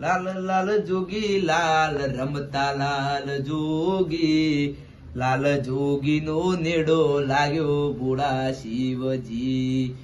લાલ લાલ જોગી, લાલ રમતા લાલ જોગી. લાલ જોગી નો નેડો લાગ્યો ભોળા શિવજી.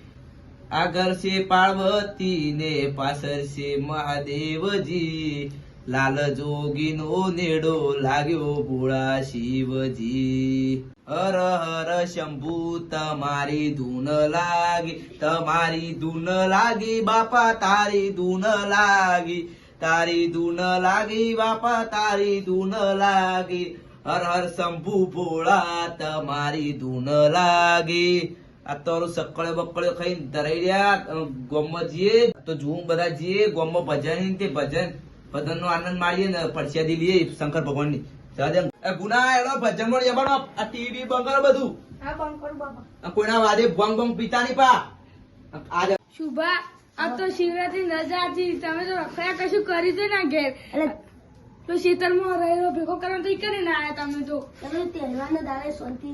આગળ છે પાર્વતી ને પાછળ છે મહાદેવજી. લાલ જોગી નો નેડો લાગ્યો ભોળા શિવજી. હર હર શંભુ, તમારી ધૂન લાગી, તમારી ધૂન લાગી, બાપા તારી ધૂન લાગી. તારી દૂન લાગી બાપા તારી દૂન લાગી. હર હર શંભુ ભોળા તમારી દૂન લાગી. આ તો સકળે બકળે ખાઈને ધરાઈ રહ્યા ગોમમાં જઈએ તો જોઉં બધા જઈએ ગોમમાં ભજન તે ભજન. ભજન નો આનંદ માણીએ ને પરસ્યાદી લઈએ શંકર ભગવાનની ગુના એનો ભજનમાં જવાનો આ ટીવી બંધ કરો બધું. હા બંધ કરું બાપા આ કોઈના વાદે ભંગ ભંગ પિતા નહીં પા. આજે શુભા આ તો શિવરાત્રી રજા હતી. તમે તો રખડ્યા કશું કરી દે ના ઘેર. તો શીતળમાં રહેલો ભેગો કરો તો ઈ કરીને આવ્યા તમે તો. તમે તહેવારના દાડે શાંતિ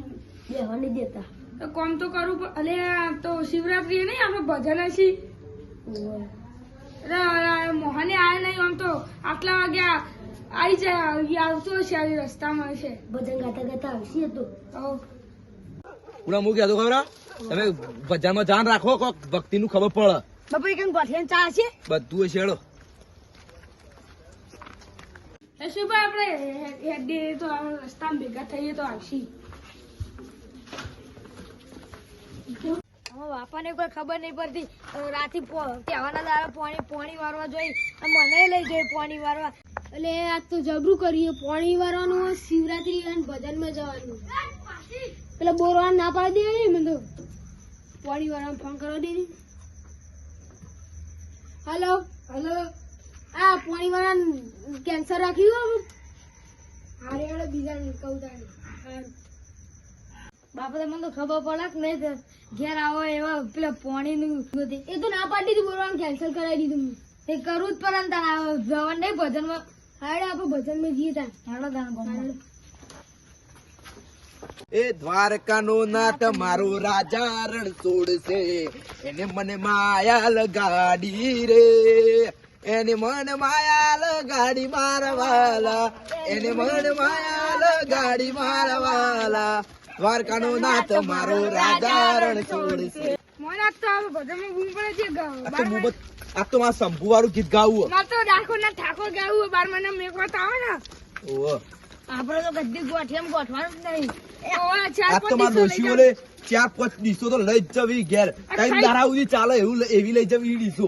બેહવાની દેતા. તો કોમ તો કરવું પણ અલે તો શિવરાત્રી નહીં આપણે ભજન હશી? અરે મોહને આયા નહીં આમ તો. આટલા વાગ્યા આવી જાય આવી આવતો હશે આવી રસ્તામાં હશે. ભજન ગાતા ગાતા આવશે તો. હઉ. પૂરા મૂકી ખબર તમે ભજનમાં ધ્યાન રાખો કોક ભક્તિ નું ખબર પડે. બાપા કેમ ગોઠિયાને ચા છે? બધું હશે હેડો. આપણે હે- તો રસ્તામાં ભેગા થઈએ તો આવશી. બાપાને કોઈ ખબર નહીં પડતી. રાતે કહેવાના દાડે પાણી પાણી વારવા જોઈ અને મને લઈ જઈ પાણી વારવા. એટલે આ તો જબરું કરીએ પાણી વારવાનું શિવરાત્રી અને ભજનમાં જવાનું. પેલા બોરવા ના પાડી દે મને તો પાણી વારવા ફોન કરવા દે હલો હલો. આ પાણી વાળા કેન્સર રાખ્યું હારે વાળો બીજા કહું તારે. બાપા તમને તો ખબર પડે કે નહીં ઘેર આવો એવા પેલા પાણીનું નથી એ તો ના પાડી દીધું બોલવાનું કેન્સલ કરાવી દીધું. એ કરવું જ પડે ને તારે આ જવાનું નહીં ભજનમાં. હાડે આપણે ભજનમાં જઈએ તાર. હાડો હાડો. એ દ્વારકાનો નાથ મારો રાજા રણ છોડશે એને મને માયા લગાડી રે. એને મન માયાલ ગાડી મારવાલા. એને મન માયાલ ગાડી મારવાલા. દ્વારકાનો નાથ મારો રાજા રણ છોડશે આ તો મારા શંભુ વાળું ગીત ગાવું તો ડાકોર ના ઠાકોર ગાવું બાર મને મેકવા તો આવે ને? આપણે તો ગદ્દી ગોઠિયામાં ગોઠવાનું જ નહીં. ઓવા તો મારા લઈ ચાર પાંચ દિવસો તો લઈ જ જવી ઘેર. કઈ દારા સુધી ચાલે એવું એવી લઈ જવી ડીશો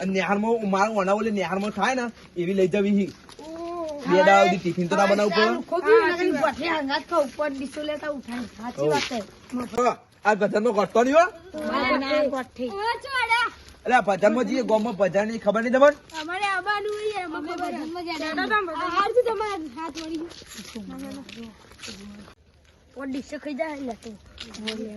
અને નેહારમાં મારા વણાવો લે નેહારમાં થાય ને એવી લઈ જવી બે દાડા સુધી ટિફિન તો ના બનાવવું ખોટું નકરી ગોઠિયા ઉપર ડીસો લેતા ઉઠાય. સાચી વાત છે. પડે આ નહીં હો. ના, ના, ગોઠી. ઓવા ચોડા. એટલે આ ભજનમાં જઈએ ગામમાં પધારની ખબર નહીં તમને અમારે આવવાનું હોય અમે ખબર ભજનમાં હાર હારથી તમારા હાથ વળી ગયો. ઉપર ડીસો જાય એટલે તો.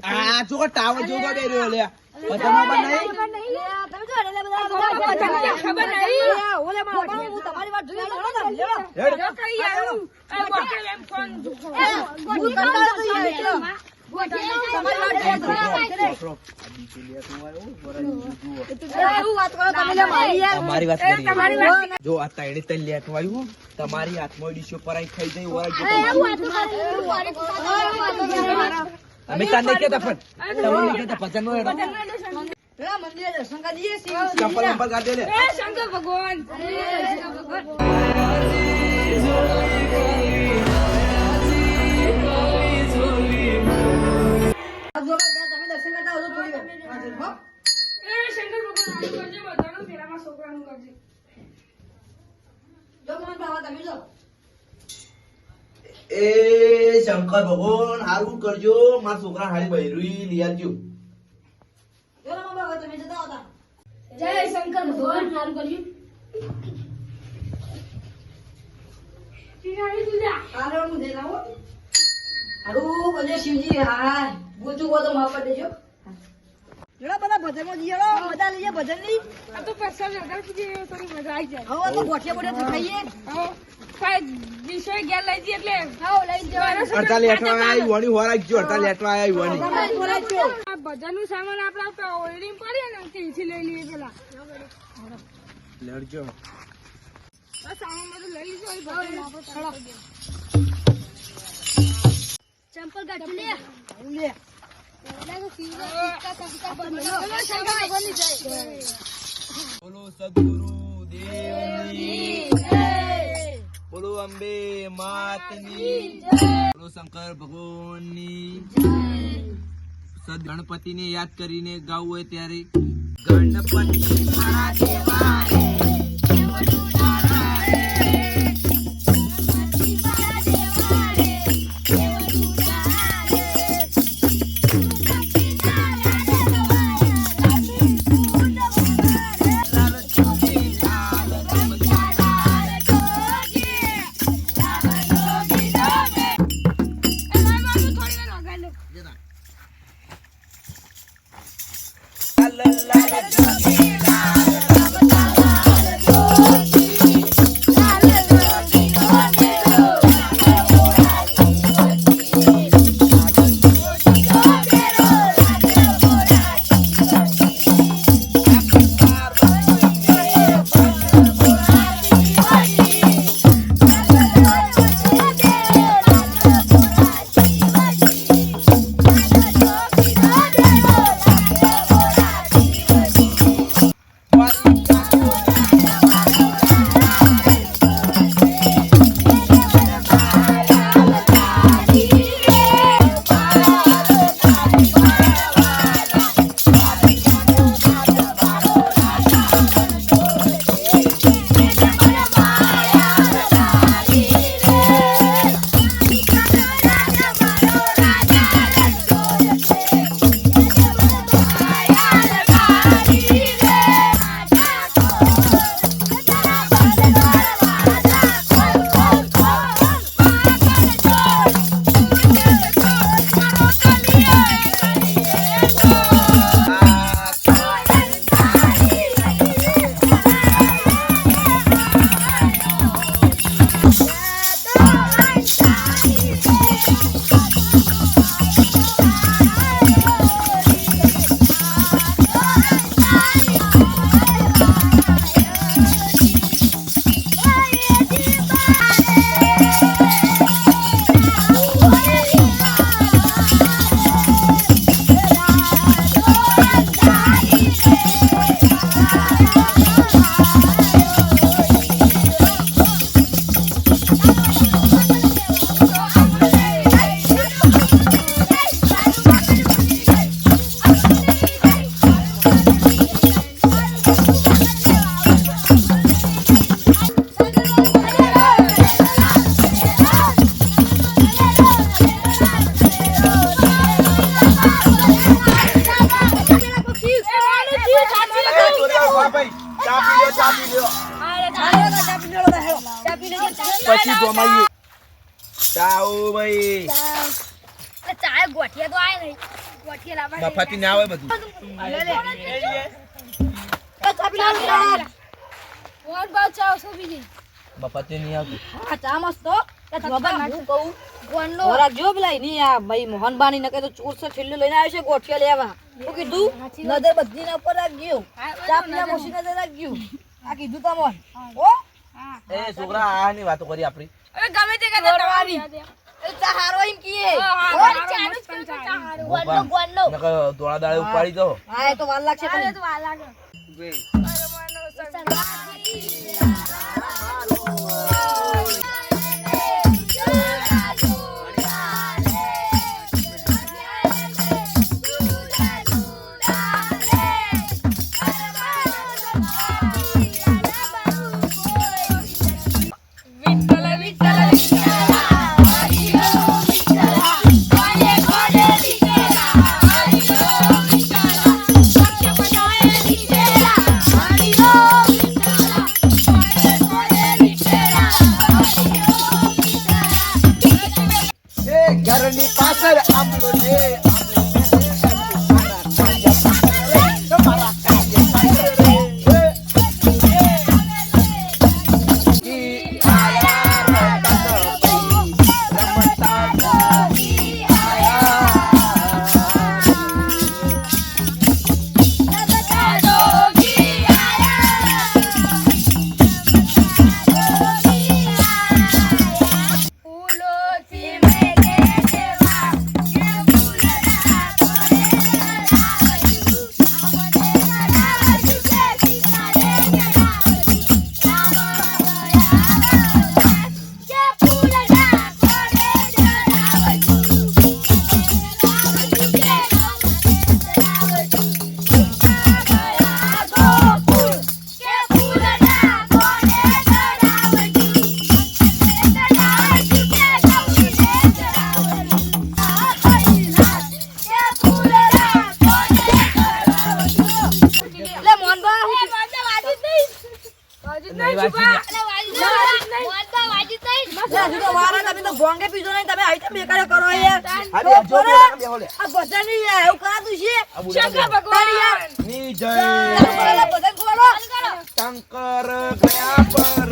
આ જો ટાવર જો તો રહ્યો લે ભજનમાં પણ નહીં તમે જો અડેલા બધા ખબર નહીં. ઓલે મારા હું તમારી વાત જોઈ લઉં લે. જો કઈ આવું. આ બોટલ એમ હું કંટાળો થઈ ગયો એટલો. તમારી વાત જોઈ કરો જો આ ત્રણ લેટો તમારી હાથમાં ડીશો પર આઈ ખાઈ જાય ઓરા. અમે તને કહેતા પણ. તમે કહેતા ભજન નો હેડો પેલા મંદિરે દર્શન કરી દઈએ છીએ. ચંપલ ચંપલ કાઢી દે લે એ શંકર ભગવાન એ શંકર ભગવાન આવું કરજે બધાનું પેલામાં છોકરાનું કરજે એ શંકર ભગવાન હારું કરજો. મારા છોકરા હારી બૈરું લઈ આવજો જય શંકર ભગવાન સારું કર્યું હારું બધે શિવજી હાય. ગોચું તો માફ કરી દેજો. જોડા બધા ભજનમાં જઈએ રો, મજા લઈએ ભજનની આ તો પૈસા લગાડ કીધી થોડી મજા આવી જાય. હવે તો ગોઠિયા બોઠિયા ખાઈએ. જઈએ હોય. ચંપલ કાઢી લે. બોલો સદગુરુ દેવની બોલો અંબે માતની બોલો શંકર ભગવાનની સદ ગણપતિને યાદ કરીને ગાવું હોય ત્યારે ગણપતિ દેવા પછી જમાઈએ ભાઈ ચાય ગોઠિયા તો આય નહીં. ગોઠિયા લાવવા મફતી ના આવે બધું. વોટ ભાવ ચાવ શું બીજી. મફતી નહીં આવતું. આ ચા મસ્ત હો. હું કહું? ગોળનો ખોરાક જો પેલા એની આ ભાઈ મોહનબાની ને કહે તો ચોર સે લઈને આવ્યો છે ગોઠિયા લેવા શું કીધું નજર બધી ના ઉપર રાખજો. ચા પીવા મોસી નજર રાખજો. આ કીધું તમોન. ઓ એ છોકરા આ વાતો કરી આપણી. હવે ગમે તે કહેતા દોડવાની. તમારી. એ એમ કીએ. ચાનું જ કહું છું, ગોળનો ગોળનો નકર દોડા દાડે ઉપાડી દો. હા એ તો વાર લાગશે તો વાર લાગે. નહીં વાજી તમે તો ગોંગે પીધો નહીં. તમે આવી બેકાર કરો યાર આ ભજન એવું કરાતું છે. શંકર ભગવાન. યાર. ની જય. ભજન બોલો શંકર ગયા પર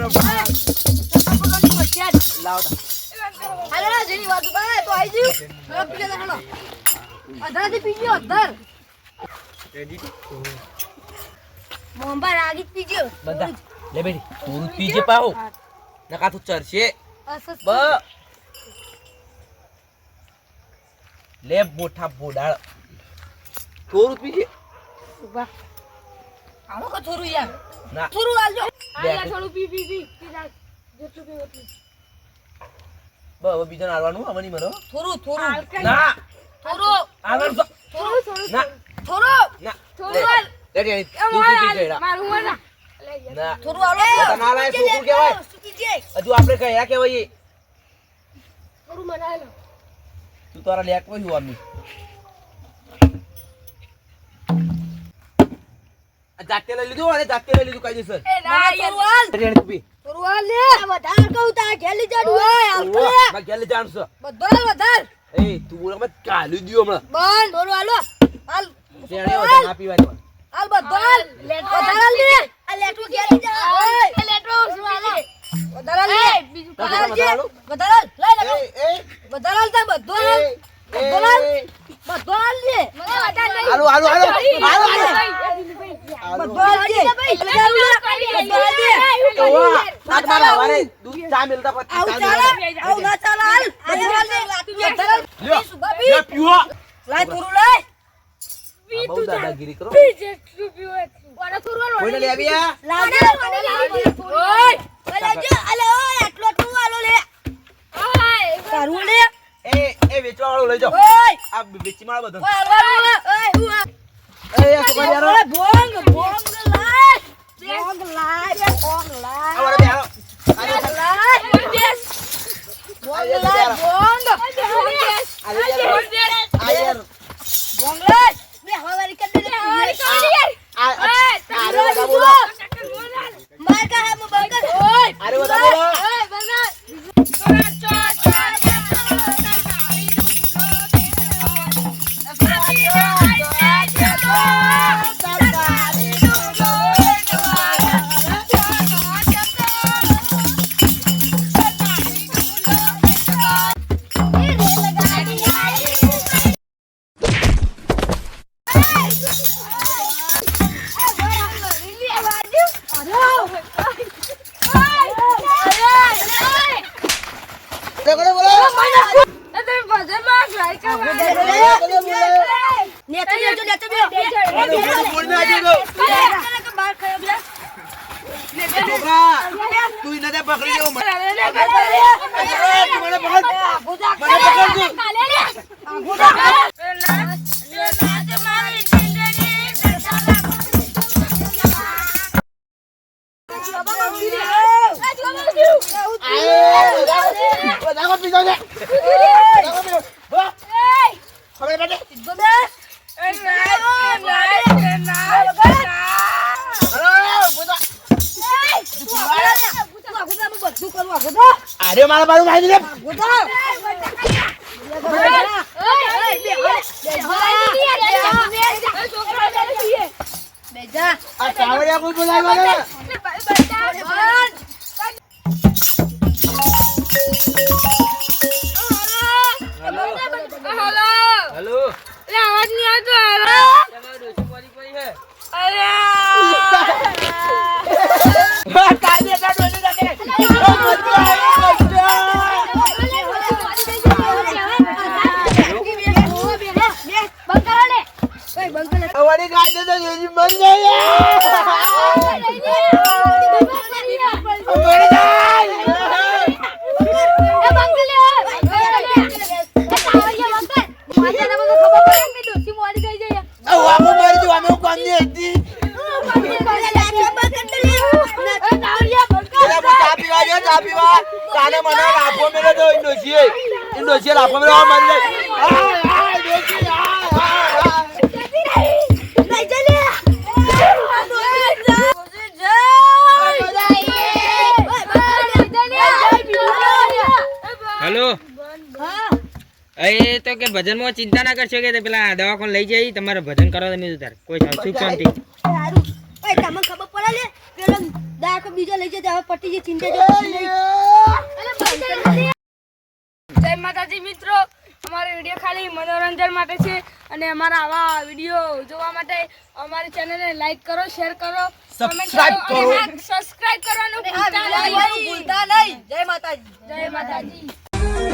લાવતા જેની વાત તો આવી ગયું અધર. થી પીજો અધર મોંબા રાગી પીજો બધા. લે બેટી તું પીજે પાહો. નકા તું ચરશે બ. લે બોઠા બોડાળ. થોડું પીજે ઊભા. હાલો કો થોરું યાર. ના. થોરું આલજો. આ થોડું પી પી પી. પી જા. જેટલું પી એટલું. બ હવે બીજો નારવાનું આવની મનો થોડું, થોડું. ના. થોડું, આવર થોરું થોડું થોડું ના. થોરું ના. થોરું લે. લે મારે પી મારું ના. ના થોડું આલો. તો ના લાય, શું કહેવાય. હજુ આપણે કયા કહેવાય થોડું મનાય તું તારા લેક પર હું આમી જાતે લઈ લીધું અને જાતે લઈ લીધું કાયદેસર એ ના યાર. થોડું કુપી થોડું લે. વધાર કહું તા ઘેલી જાડું હોય. આવતો તો ઘેલી જાણસ બધો વધાર એ તું બોલ મત કાલી દીયો હમણાં બંધ. થોડું આલો. હાલ. તેણે વધાર ના પીવાની વાત. હાલ બધો હાલ. વધારે હાલ આ લેટવું ઘેર જા. ઓય. લેટો શું હાલે? વધારે હાલ બીજું લે. હાલો. વધારે હાલ. લઈ લે. એ, એ, વધારે બધો હાલ. એ, બધો હાલ. એ. બધો હાલ લે. મને વધારે નહીં. હાલો, હાલો, હાલો. હાલો, હાલો. એ બીજું ભાઈ. હાલો. બધો હાલ લે. બધો હાલ લે. બધો હાલ લે. તો વાહ, સાત મારા હવારે દૂધ ચા મેલતા પછી આવું ચાલે? આવું ના ચાલે હાલ. વધારે હાલ લે. વધારે હાલ. લ્યો, સુભા પી. લ્યો, પીવો. લાય થોડું લાય. દાદાગીરી કરો પી જેટલું પીવું એટલું. વાળા થોડું હાલો. કોઈને લઈ આવ્યા લાવજે. ઓય. ઓય લાવજે. ઓય, આટલું આટલું આલો લે. હાય. તારું લે. એ એ વેચવા વાળો લઈ જાઓ ઓય. આ વેચી માળ બધો ઓય, હાલવાનું ઓય, એ આ છોકરા યારો ઓય, ભોંગ, ભોંગ લાય. ભોંગ લાય, ભોંગ લાય. આ બે હાલો. આ લાય. ભોંગ લાય, ભોંગ. આ લઈ જાઓ. આ યાર. ભોંગ લાય. હવારી કરી દે, હવારી કરી દે. આ- આ- આ રે બધા બોલો. માર કા હે, મોબાઈલ કર. ઓય. આ રે બધા બોલો. તો એને પકડી લેવો. મને પકડ. મને પકડ તું. એ, બધા કો પીધો છે. બધા કો પીધો. હો. ખબર પડે? અરે, મારા બાજુ મારી દે બેજા આ ચાવડિયા બોલાવ્યા કાને મને લાફો મેળ્યો તો ઇન્ડોસીએ ઇન્ડોસીએ લાફો મેળ્યો મરી આ, આ, ડોશી, આ, આ, આ. હેલો એ તો કે ભજનમાં ચિંતા ના કરશો કે પેલા દવાખાને લઈ જઈ તમારે ભજન કરો તમે તાર. કોઈ સુખ શાંતિ. તમને ખબર પડે લે? પેલો દાખલો બીજો લઈ જતો હવે પટી જે ચિંતા જય માતાજી મિત્રો. અમારો વીડિયો ખાલી મનોરંજન માટે છે અને અમારા આવા વીડિયો જોવા માટે અમારી ચેનલને લાઈક કરો શેર કરો comment કરો અને સબસ્ક્રાઇબ કરવાનું ભૂલતા નહીં. જય માતાજી. જય માતાજી.